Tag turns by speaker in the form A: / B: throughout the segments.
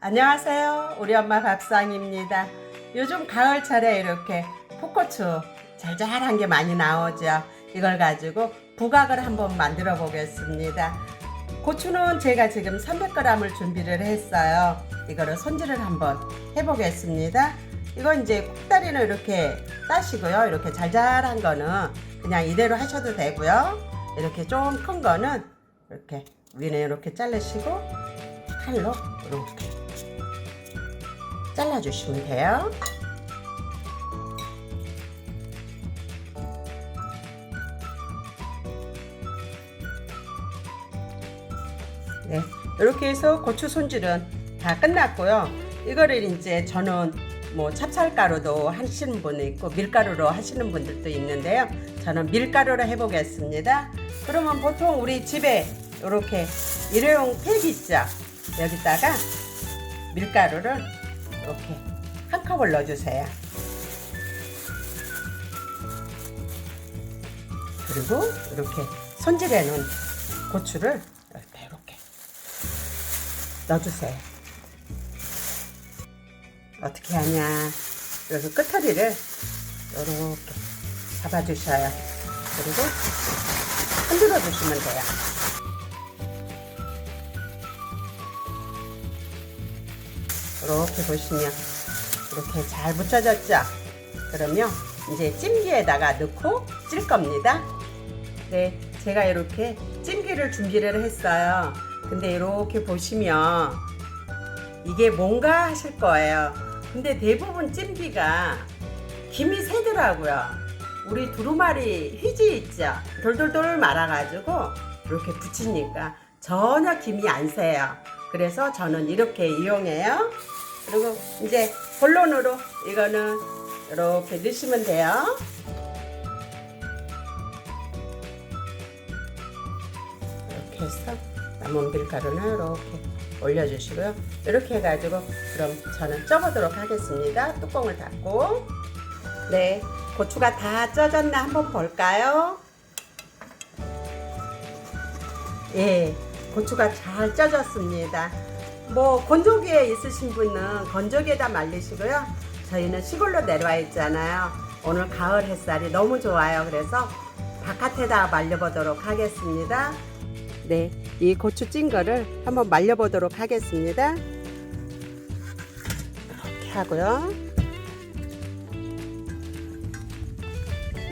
A: 안녕하세요. 우리 엄마 밥상입니다. 요즘 가을철에 이렇게 풋고추 잘잘한 게 많이 나오죠. 이걸 가지고 부각을 한번 만들어 보겠습니다. 고추는 제가 지금 300g을 준비를 했어요. 이거를 손질을 한번 해보겠습니다. 이건 이제 콩다리는 이렇게 따시고요. 이렇게 잘잘한 거는 그냥 이대로 하셔도 되고요. 이렇게 좀 큰 거는 이렇게 위에 이렇게 자르시고 칼로 이렇게 잘라주시면 돼요. 네, 이렇게 해서 고추 손질은 다 끝났고요. 이거를 이제 저는 뭐 찹쌀가루도 하시는 분이 있고 밀가루로 하시는 분들도 있는데요. 저는 밀가루로 해보겠습니다. 그러면 보통 우리 집에 이렇게 일회용 팩 있죠. 여기다가 밀가루를 이렇게 한 컵을 넣어주세요. 그리고 이렇게 손질해 놓은 고추를 이렇게 이렇게 넣어주세요. 어떻게 하냐? 여기 끝머리를 이렇게 잡아주셔요. 그리고 흔들어 주시면 돼요. 이렇게 보시면 이렇게 잘 묻혀졌죠? 그러면 이제 찜기에다가 넣고 찔 겁니다. 네, 제가 이렇게 찜기를 준비를 했어요. 근데 이렇게 보시면 이게 뭔가 하실 거예요. 근데 대부분 찜기가 김이 새더라고요. 우리 두루마리 휘지 있죠? 돌돌돌 말아가지고 이렇게 붙이니까 전혀 김이 안 새요. 그래서 저는 이렇게 이용해요. 그리고 이제 본론으로 이거는 이렇게 넣으시면 돼요. 이렇게 해서 남은 밀가루는 이렇게 올려주시고요. 이렇게 해가지고 그럼 저는 쪄보도록 하겠습니다. 뚜껑을 닫고 네 고추가 다 쪄졌나 한번 볼까요? 예 고추가 잘 쪄졌습니다. 뭐 건조기에 있으신 분은 건조기에다 말리시고요. 저희는 시골로 내려와 있잖아요. 오늘 가을 햇살이 너무 좋아요. 그래서 바깥에다 말려보도록 하겠습니다. 네, 이 고추 찐 거를 한번 말려보도록 하겠습니다. 이렇게 하고요.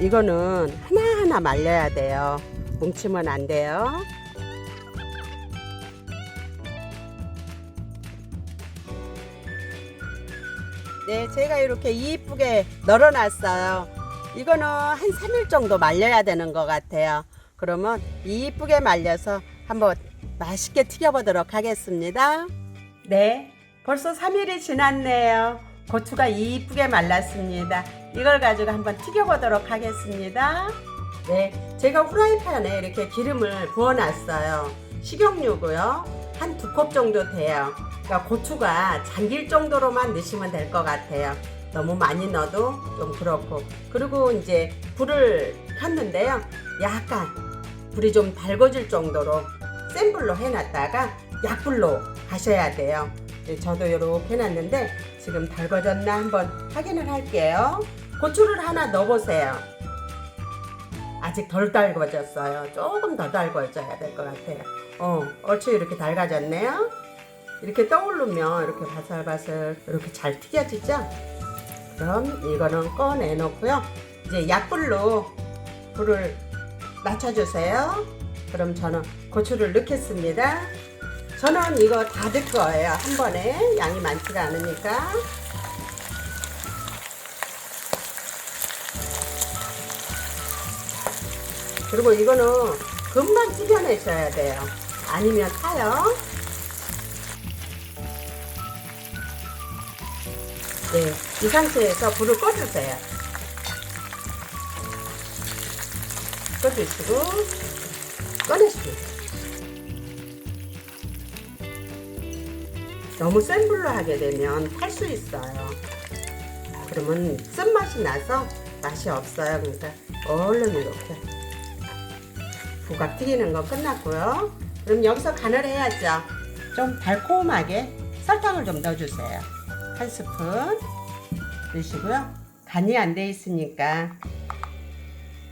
A: 이거는 하나하나 말려야 돼요. 뭉치면 안 돼요. 네, 제가 이렇게 이쁘게 널어놨어요. 이거는 한 3일 정도 말려야 되는 것 같아요. 그러면 이쁘게 말려서 한번 맛있게 튀겨보도록 하겠습니다. 네, 벌써 3일이 지났네요. 고추가 이쁘게 말랐습니다. 이걸 가지고 한번 튀겨보도록 하겠습니다. 네, 제가 후라이팬에 이렇게 기름을 부어놨어요. 식용유고요. 한 두 컵 정도 돼요. 그러니까 고추가 잠길 정도로만 넣으시면 될 것 같아요. 너무 많이 넣어도 좀 그렇고. 그리고 이제 불을 켰는데요. 약간 불이 좀 달궈질 정도로 센 불로 해놨다가 약불로 하셔야 돼요. 네, 저도 이렇게 해놨는데 지금 달궈졌나 한번 확인을 할게요. 고추를 하나 넣어보세요. 아직 덜 달궈졌어요. 조금 더 달궈져야 될 것 같아요. 어, 얼추 이렇게 달가졌네요. 이렇게 떠오르면 이렇게 바슬바슬 이렇게 잘 튀겨지죠? 그럼 이거는 꺼내놓고요. 이제 약불로 불을 낮춰주세요. 그럼 저는 고추를 넣겠습니다. 저는 이거 다 넣을 거예요. 한 번에 양이 많지가 않으니까. 그리고 이거는 금방 튀겨내셔야 돼요. 아니면 타요. 네, 이 상태에서 불을 꺼주세요. 꺼주시고 꺼내십니다. 너무 센 불로 하게 되면 탈 수 있어요. 그러면 쓴맛이 나서 맛이 없어요. 그러니까 얼른 이렇게 부각 튀기는 거 끝났고요. 그럼 여기서 간을 해야죠. 좀 달콤하게 설탕을 좀 넣어주세요. 한 스푼 넣으시고요. 간이 안 돼 있으니까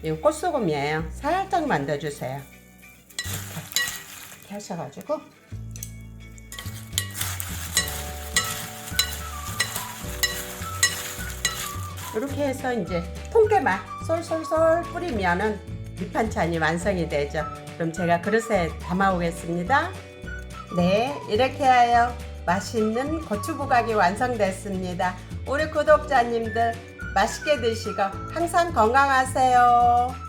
A: 이거 꽃소금이에요. 살짝만 넣어주세요. 이렇게, 하셔가지고 이렇게 해서 이제 통깨만 솔솔솔 뿌리면은 밑반찬이 완성이 되죠. 그럼 제가 그릇에 담아 오겠습니다. 네, 이렇게 하여 맛있는 고추부각이 완성됐습니다. 우리 구독자님들 맛있게 드시고 항상 건강하세요.